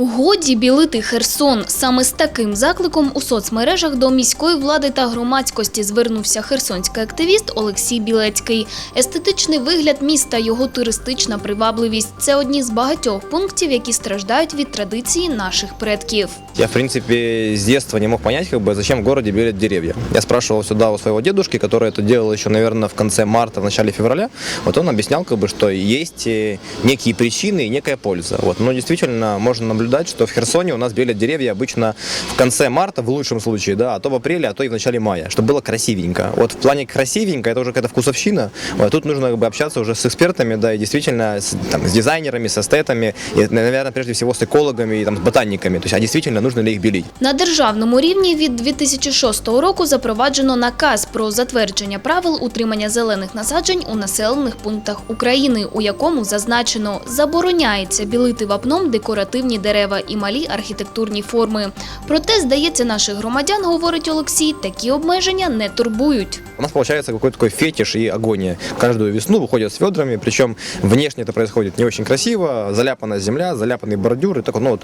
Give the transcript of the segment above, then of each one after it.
Годі білити Херсон. Саме з таким закликом у соцмережах до міської влади та громадськості звернувся херсонський активіст Олексій Білецький. Естетичний вигляд міста, його туристична привабливість це одні з багатьох пунктів, які страждають від традиції наших предків. Я, в принципе, с детства не мог понять, как бы, зачем в городе белят деревья. Я спрашивал сюда у своего дедушки, который это делал еще, наверное, в конце марта, в начале февраля. Вот он объяснял, как бы, что есть э, некие причины и некая польза. Вот. Но действительно можно наблюдать, что в Херсоне у нас белят деревья обычно в конце марта, в лучшем случае, да, а то в апреле, а то и в начале мая, чтобы было красивенько. Вот в плане красивенько, это уже какая-то вкусовщина. Вот, тут нужно как бы, общаться уже с экспертами, да, и действительно с, там, с дизайнерами, с эстетами, и, наверное, прежде всего с экологами и там, с ботаниками. То есть, а действительно нужно ли их белить? На державному рівні від 2006 року запроваджено наказ про затвердження правил утримання зелених насаджень у населених пунктах України, у якому зазначено забороняється білити вапном декоративні дерева і малі архітектурні форми. Проте, здається, наших громадян, говорить Олексій, такі обмеження не турбують. У нас получается какой-то такой фетиш и агония. Каждую весну выходят с ведрами, причем внешне это происходит не очень красиво, заляпана земля, заляпанный бордюр, и так, ну вот,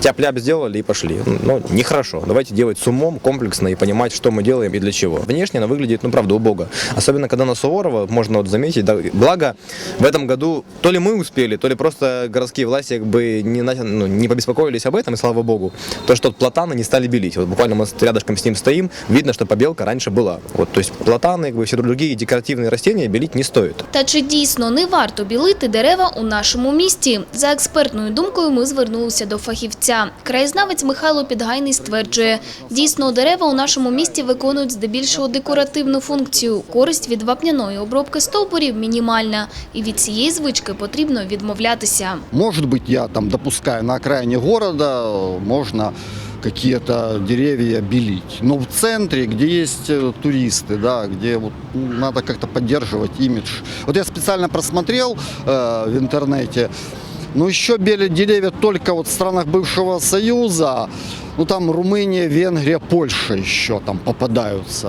тяп-ляп сделали и пошли. Ну, нехорошо. Давайте делать с умом, комплексно и понимать, что мы делаем и для чего. Внешне она выглядит, ну, правда, убого. Особенно, когда на Суворова, можно вот заметить, да, благо, в этом году то ли мы успели, то ли просто городские власти как бы не, на- ну, не побеспокоились об этом, и слава богу, то, что вот платаны не стали белить. Вот буквально мы с- рядышком с ним стоим, видно, что побелка раньше была. Вот, то есть платаны, как бы все другие декоративные растения белить не стоит. Та чи дійсно не варто білити дерева у нашому місті? За експертною думкою ми звернулися до фахівця. Краєзнавець Михайло Підгайний стверджує, дійсно дерева у нашому місті виконують здебільшого декоративну функцію. Користь від вапняної обробки стовбурів мінімальна, і від цієї звички потрібно відмовлятися. Может быть, я там допускаю на окраине города, э, можно какие-то деревья белить. Но в центре, где есть э, туристы, да, где вот, ну, надо как-то поддерживать имидж. Вот я специально просмотрел э, в интернете, но еще белят деревья только вот в странах бывшего Союза. Ну там Румыния, Венгрия, Польша еще там попадаются.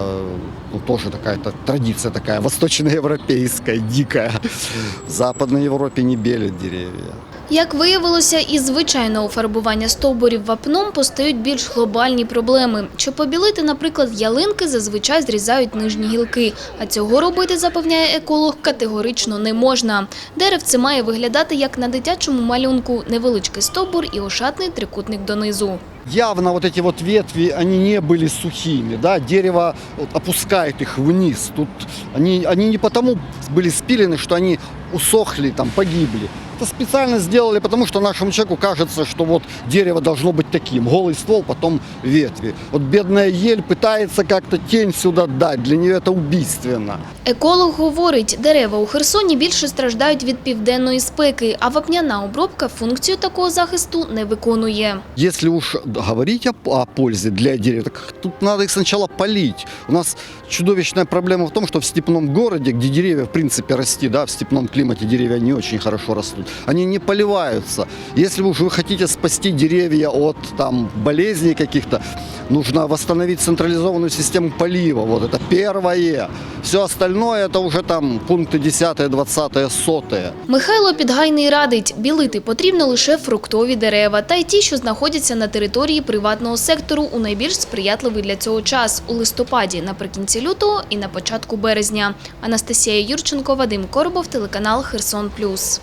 Ну тоже такая-то традиция такая восточноевропейская, дикая. В Западной Европе не белят деревья. Як виявилося, із звичайного фарбування стовбурів вапном постають більш глобальні проблеми. Щоб побілити, наприклад, ялинки зазвичай зрізають нижні гілки, а цього робити, запевняє еколог, категорично не можна. Деревце має виглядати як на дитячому малюнку, невеличкий стовбур і ошатний трикутник донизу Явно вот эти вот ветви, они не были сухими, да, дерево вот опускает их вниз. Тут они, они не потому были спилены, что они усохли, там, погибли. Это специально сделали, потому что нашему человеку кажется, что вот дерево должно быть таким. Голый ствол, потом ветви. Вот бедная ель пытается как-то тень сюда дать. Для нее это убийственно. Еколог говорить, дерева у Херсоні більше страждають від південної спеки, а вапняна обробка функцію такого захисту не виконує. Если уж говорить о, о пользе для деревьев, так тут надо их сначала полить. У нас чудовищная проблема в том, что в степном городе, где деревья в принципе расти, да, в степном климате деревья не очень хорошо растут, они не поливаются. Если уж вы хотите спасти деревья от там болезней каких-то, нужно восстановить централизованную систему полива. Вот это первое. Все остальное это уже там пункты 10, 20, 100. Михайло Підгайний радить, білити потрібно лише фруктові дерева та й ті, що знаходяться на території приватного сектору у найбільш сприятливий для цього час – у листопаді, наприкінці лютого і на початку березня. Анастасія Юрченко, Вадим Коробов, телеканал «Херсон Плюс».